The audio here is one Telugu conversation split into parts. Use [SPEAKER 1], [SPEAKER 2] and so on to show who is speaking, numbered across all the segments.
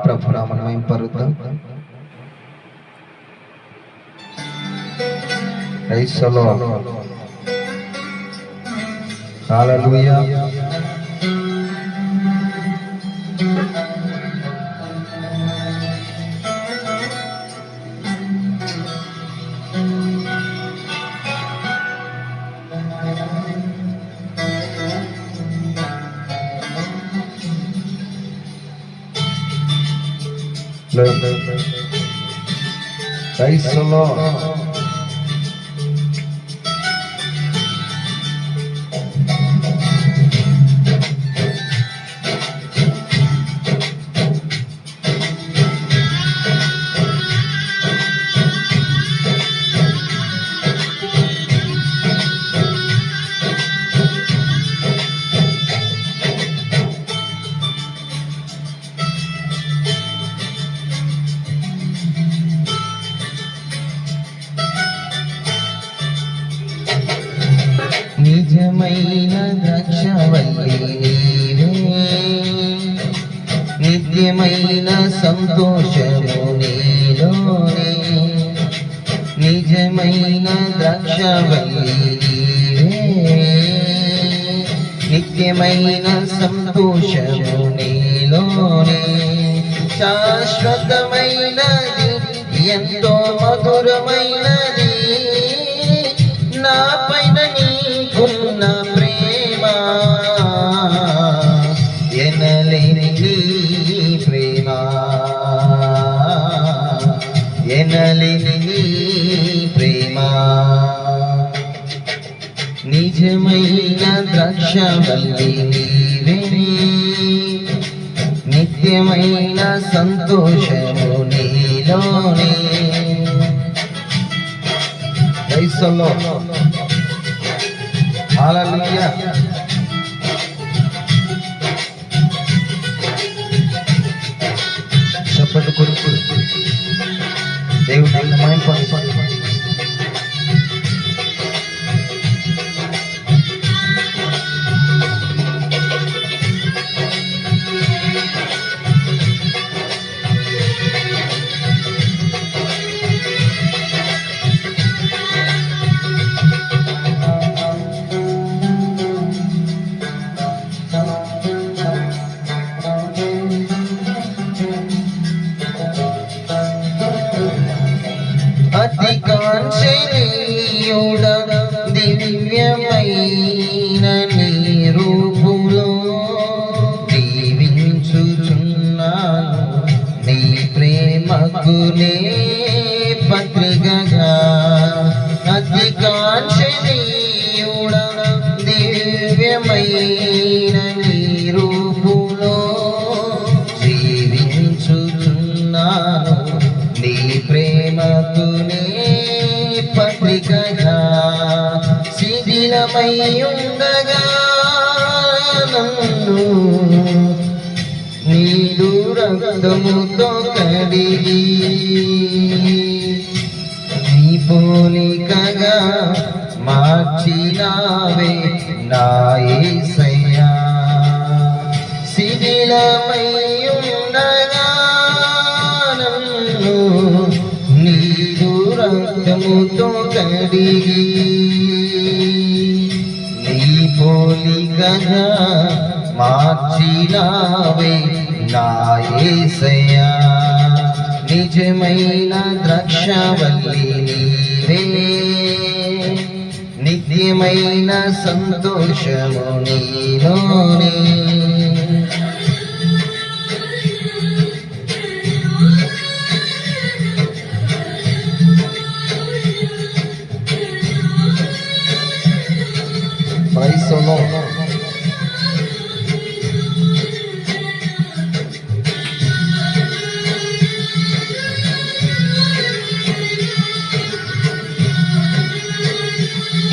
[SPEAKER 1] ప్రభు నామం పరుద్దాం క్రైస్తలో హల్లెలూయా క్రైస్తలో నిజమైన నిత్యమైన సంతోషము నీలోనే. నిజమైన ద్రాక్షవల్లి నిత్యమైన సంతోషము నీలోనే. శాశ్వతమైన ఎంతో మధురమైన నిజమైన ద్రాక్షవల్లి నీవే నిత్యమైన సంతోషము నీలోనే. క్రైస్తవులో హల్లెలూయా చెప్పండి కొడుకు. దేవుడు మైండ్ పని change. శిథిలమై నన్ను నీడు రంగముతో కడిగి నీ పోలికగా మార్చినావే నా యేసయ్యా శిథిలమై నన్ను నీడు రంగముతో కడిగి పోలికగా మార్చినావే నాయసయా నిజమైన ద్రక్షవల్లి నీవే. నిత్యమైన సంతోషము నీలోనే. Praise ఆమె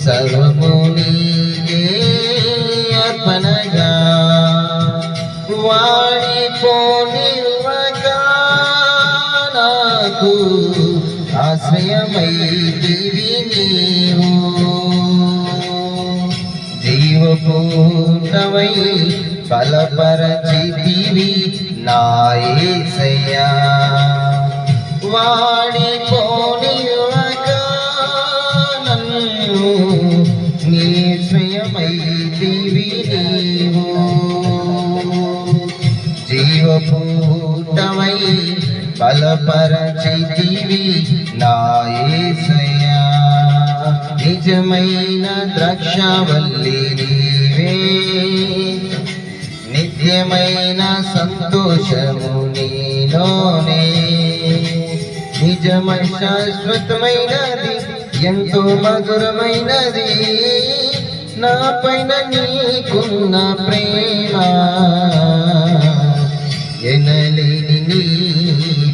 [SPEAKER 1] సర్వము నీకే అర్పణగా వాడిపోనివ్వగా నాకు ఆశ్రయమైతివి నీవు. జీవపూర్ణమై బలపరచితివి నాయసయ్యా వాడిపోనివ్వగా జీవపూటమై బలపరచితివి నాయసయ్యా నిజమైన ద్రక్షవల్లి నీవే. నిత్యమైన సంతోషము నీలోనే. నిజమై శాశ్వతమైనది ఎంతో మధురమైనది. నా పైన నీకున్న ప్రేమ. ఎనలేని నీ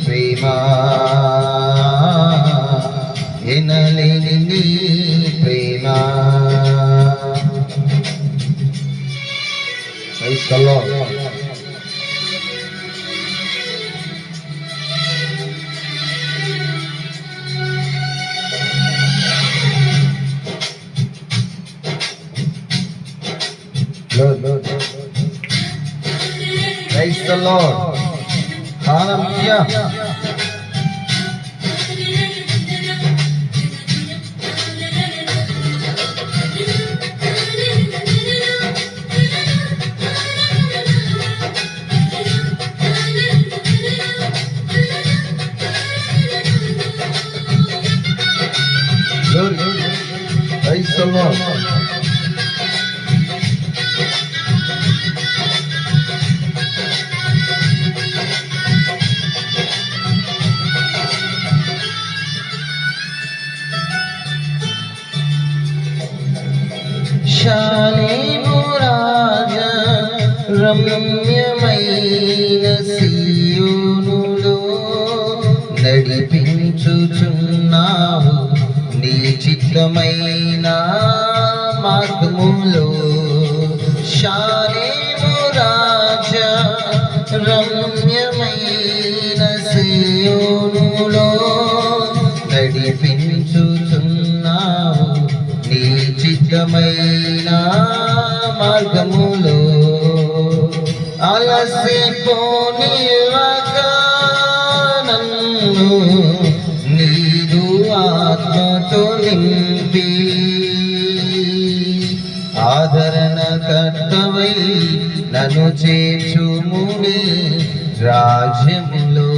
[SPEAKER 1] ప్రేమ ఎనలేని నీ ప్రేమ Praise the Lord. Lord, Lord, Lord. Praise the Lord. Hallelujah. Praise the Lord. Salem రమ్యమైన సీయోనులో నడిపించుచున్నావు నీ చిత్తమైన మార్గములో. శాలేము రాజ రమ్యమైన సీయోనులో నడిపించుచున్నావు నీ చిత్తమైన మార్గములో అలసిపోనివగా నన్ను నీదు ఆత్మతో నింపి ఆదరణ కర్తవై నన్ను చేర్చుముని రాజ్యములో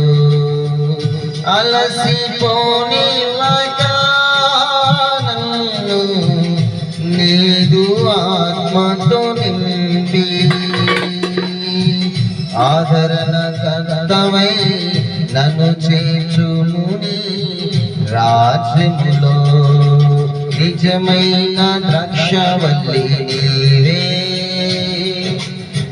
[SPEAKER 1] అలసిపోనివగా కర్తవై నన్ను చేర్చుముని రాజ్యములో. నిజమైన ద్రాక్షవల్లి నీవే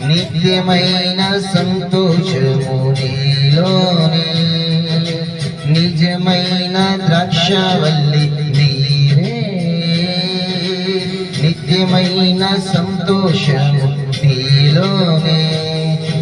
[SPEAKER 1] నిత్యమైన సంతోషము నీలోనే. నిజమైన ద్రాక్షవల్లి నీవే నిత్యమైన సంతోషము నీలోనే.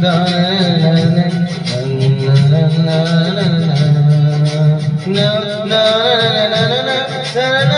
[SPEAKER 1] na na na na